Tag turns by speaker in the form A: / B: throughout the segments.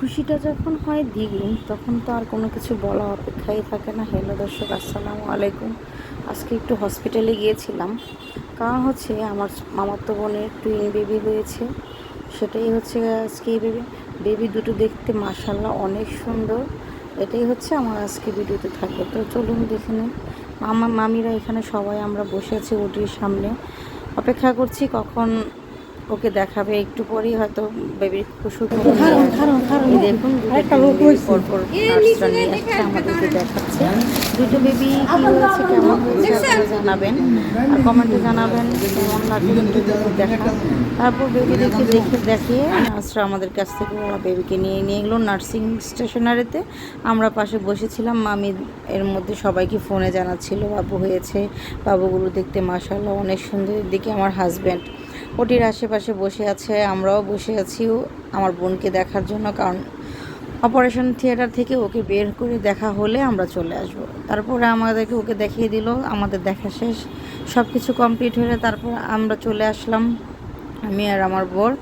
A: খুশিটা যখন হয় দ্বিগুণ তখন তো আর কোনো কিছু বলা অপেক্ষাই থাকে না। হ্যালো দর্শক, আসসালামু আলাইকুম। আজকে একটু হসপিটালে গিয়েছিলাম। কারণ হচ্ছে, আমার মামাতো বোনের টুইন বেবি হয়েছে। সেটাই হচ্ছে আজকে এই বেবি বেবি দুটো দেখতে মাসাল্লাহ অনেক সুন্দর। এটাই হচ্ছে আমার আজকে ভিডিওতে থাকবে। তো চলুন দেখে নিন মামা, মামিরা এখানে সবাই আমরা বসে আছি ওটির সামনে। অপেক্ষা করছি কখন ওকে দেখাবে একটু পরেই হয়তো বেবির
B: খারণ।
A: দেখুন। পরপর আমাদেরকে দেখাচ্ছে। দুটো বেবি কি হয়েছে কেমন হয়েছে আপনারা জানাবেন। আর কমেন্টে জানাবেন কেমন লাগবে দেখা। তারপর বেবিদেরকে দেখে দেখিয়ে নার্সরা আমাদের কাছ থেকে ওরা বেবিকে নিয়ে নিয়ে গেলো নার্সিং স্টেশনারিতে। আমরা পাশে বসেছিলাম মামি এর মধ্যে সবাইকে ফোনে জানাচ্ছিল বাবু হয়েছে বাবুগুলো দেখতে মাসাল্লাহ অনেক সুন্দর। দিকে আমার হাজব্যান্ড ওটির আশেপাশে বসে আছে, আমরাও বসে আছি আমার বোনকে দেখার জন্য, কারণ অপারেশন থিয়েটার থেকে ওকে বের করে দেখা হলে আমরা চলে আসব। তারপরে আমাদেরকে ওকে দেখিয়ে দিল, আমাদের দেখা শেষ সব কিছু কমপ্লিট হলে তারপর আমরা চলে আসলাম, আমি আর আমার বোর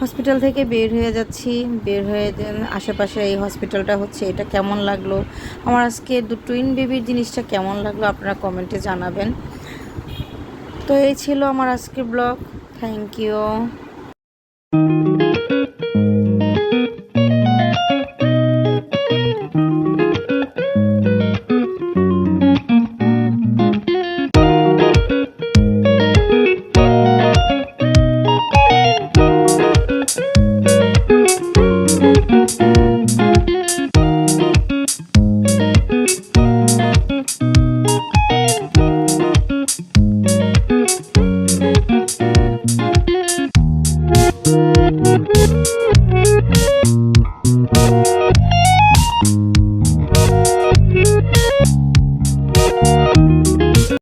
A: হসপিটাল থেকে বের হয়ে যাচ্ছি, বের হয়ে আশেপাশে এই হসপিটালটা হচ্ছে, এটা কেমন লাগল? আমার আজকে দু টুইন বেবির জিনিসটা কেমন লাগল? আপনারা কমেন্টে জানাবেন। তো এই ছিল আমার আজকের ব্লগ। Thank you.